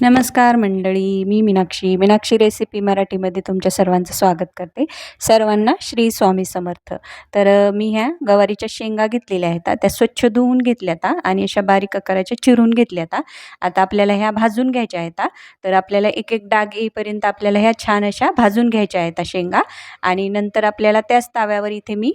नमस्कार मंडळी मी मीनाक्षी. मीनाक्षी रेसिपी मराठीमध्ये तुमच्या सर्वांचं स्वागत करते. सर्वांना श्री स्वामी समर्थ. तर मी ह्या गवारीच्या शेंगा घेतलेल्या आहेत. त्या स्वच्छ धुवून घेतल्यात आणि अशा बारीक आकाराच्या चिरून घेतल्यात आता आपल्याला ह्या भाजून घ्यायच्या आहेत तर आपल्याला एक एक डाग येईपर्यंत आपल्याला ह्या छान अशा भाजून घ्यायच्या आहेत शेंगा. आणि नंतर आपल्याला त्याच ताव्यावर इथे मी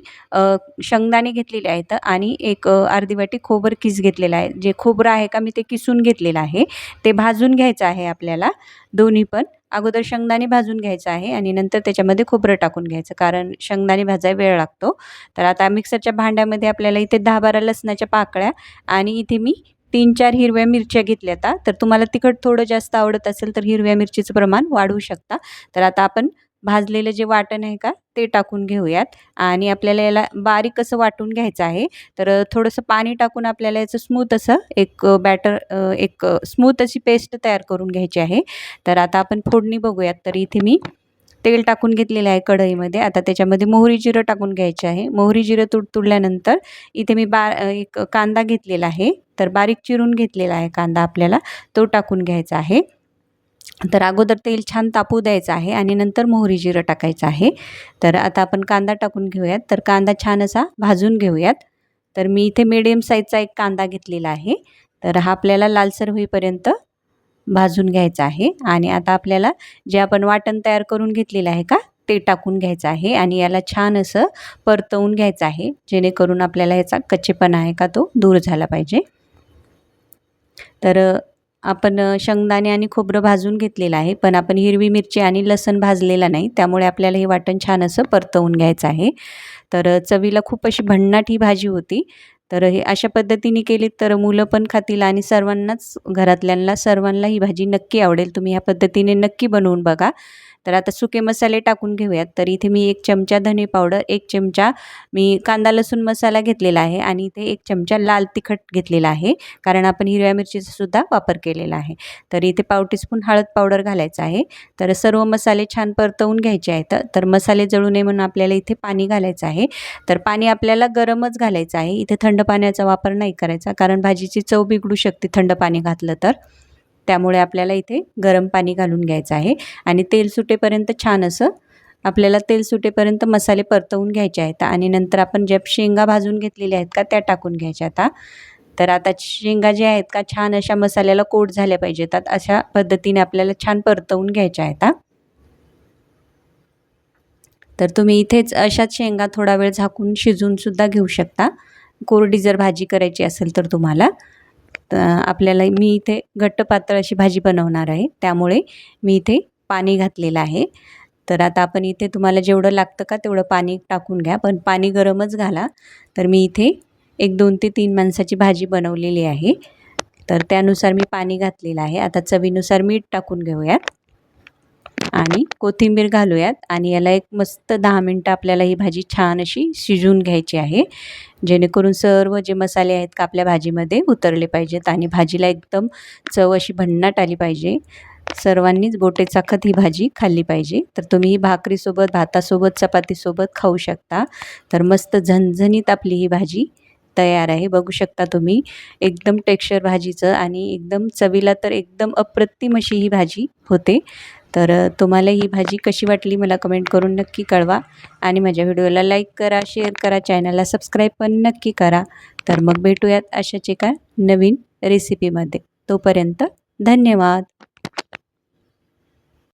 शेंगदाणे घेतलेले आहेत आणि एक अर्धी वाटी खोबर किस घेतलेला आहे. जे खोबरं आहे का मी ते किसून घेतलेलं आहे. ते भाजून घ्यायचं आहे आपल्याला. दोन्ही पण. अगोदर शेंगदाणे भाजून घ्यायचं आहे आणि नंतर त्याच्यामध्ये खोबरं टाकून घ्यायचं. कारण शेंगदाणे भाजायला वेळ लागतो. तर आता मिक्सरच्या भांड्यामध्ये आपल्याला इथे दहा बारा लसणाच्या पाकळ्या आणि इथे मी तीन चार हिरव्या मिरच्या घेतल्या आता. तर तुम्हाला तिखट थोडं जास्त आवडत असेल तर हिरव्या मिरचीचं प्रमाण वाढवू शकता. तर आता आपण भाजलेलं जे वाटण आहे का ते टाकून घेऊयात. आणि आपल्याला याला बारीक असं वाटून घ्यायचं आहे. तर थोडंसं पाणी टाकून आपल्याला याचं स्मूथ असं एक बॅटर एक स्मूथ अशी पेस्ट तयार करून घ्यायची आहे. तर आता आपण फोडणी बघूयात. तर इथे मी तेल टाकून घेतलेलं आहे कढईमध्ये. आता त्याच्यामध्ये मोहरी जिरं टाकून घ्यायचे आहे. मोहरी जिरं तुड तुडल्यानंतर इथे मी बा एक कांदा घेतलेला आहे. तर बारीक चिरून घेतलेला आहे कांदा आपल्याला. तो टाकून घ्यायचा आहे. तर अगोदर तेल छान तापू द्यायचं आहे आणि नंतर मोहरी जिरं टाकायचं आहे. तर आता आपण कांदा टाकून घेऊयात. तर कांदा छान असा भाजून घेऊयात. तर मी इथे मिडियम साईजचा एक कांदा घेतलेला आहे. तर हा आपल्याला लालसर होईपर्यंत भाजून घ्यायचा आहे. आणि आता आपल्याला जे आपण वाटण तयार करून घेतलेलं आहे का ते टाकून घ्यायचं आहे आणि याला छान असं परतवून घ्यायचं आहे. जेणेकरून आपल्याला ह्याचा कच्चेपणा आहे का तो दूर झाला पाहिजे. तर आपण शेंगदाणे आणि खोबरं भाजून घेतलेलं आहे पण आपण हिरवी मिरची आणि लसण भाजलेला नाही त्यामुळे आपल्याला हे वाटण छान असं परतवून घ्यायचं आहे. तर चवीला खूप अशी भन्नाट ही भाजी होती. तर हे अशा पद्धतीने केली तर मुलं पण खातील आणि सर्वांनाच घरातल्यांना सर्वांना ही भाजी नक्की आवडेल. तुम्ही ह्या पद्धतीने नक्की बनवून बघा. तर आता सुके मसाले टाकून घेऊयात. तर इथे मी एक चमचा धने पावडर एक चमचा मी कांदा लसूण मसाला घेतलेला आहे आणि इथे एक चमचा लाल तिखट घेतलेला आहे कारण आपण हिरव्या मिरचीचा सुद्धा वापर केलेला आहे. तर इथे पाव टीस्पून हळद पावडर घालायचा आहे. तर सर्व मसाले छान परतवून घ्यायचे आहेत. तर मसाले जळू नये म्हणून आपल्याला इथे पाणी घालायचं आहे. तर पाणी आपल्याला गरमच घालायचं आहे. इथे थंड थंड पाण्याचा वापर नाही करायचा कारण भाजीची चव बिघडू शकते थंड पाणी घातलं तर. त्यामुळे आपल्याला इथे गरम पाणी घालून घ्यायचं आहे आणि तेल सुटेपर्यंत छान असं आपल्याला तेल सुटेपर्यंत मसाले परतवून घ्यायचे आहेत आणि नंतर आपण ज्या शेंगा भाजून घेतलेल्या आहेत का त्या टाकून घ्यायच्या आता. तर आता शेंगा ज्या आहेत का छान अशा मसाल्याला कोट झाल्या पाहिजेत अशा पद्धतीने आपल्याला छान परतवून घ्यायच्या आहेत तर तुम्ही इथेच अशाच शेंगा थोडा वेळ झाकून शिजवून सुद्धा घेऊ शकता. कोरडी जर भाजी करायची असेल तर तुम्हाला तर आपल्याला मी इथे घट्ट पातळ अशी भाजी बनवणार आहे. त्यामुळे मी इथे पाणी घातलेलं आहे. तर आता आपण इथे तुम्हाला जेवढं लागतं का तेवढं पाणी टाकून घ्या. पण पाणी गरमच घाला. तर मी इथे एक दोन ते तीन माणसाची भाजी बनवलेली आहे. तर त्यानुसार मी पाणी घातलेलं आहे. आता चवीनुसार मीठ टाकून घेऊयात. आणि कोथिंबीर घालूयात. आणि याला एक मस्त दहा मिनटं आपल्याला ही भाजी छान अशी शिजवून घ्यायची आहे. जेणेकरून सर्व जे मसाले आहेत का आपल्या भाजीमध्ये उतरले पाहिजेत आणि भाजीला एकदम चव अशी भन्नाट आली पाहिजे. सर्वांनीच बोटे चाखत ही भाजी खाल्ली पाहिजे. तर तुम्ही ही भाकरीसोबत भातासोबत चपातीसोबत खाऊ शकता. तर मस्त झणझणीत आपली ही भाजी तयार आहे. बघू शकता तुम्ही एकदम टेक्स्चर भाजीचं आणि एकदम चवीला तर एकदम अप्रतिम अशी ही भाजी होते. तर तुम्हाला ही भाजी कशी वाटली मला कमेंट करून नक्की कळवा. आणि माझ्या व्हिडिओला लाईक करा शेअर करा चॅनलला सबस्क्राईब पण नक्की करा. तर मग भेटूयात अशाच एका नवीन रेसिपीमध्ये तोपर्यंत धन्यवाद.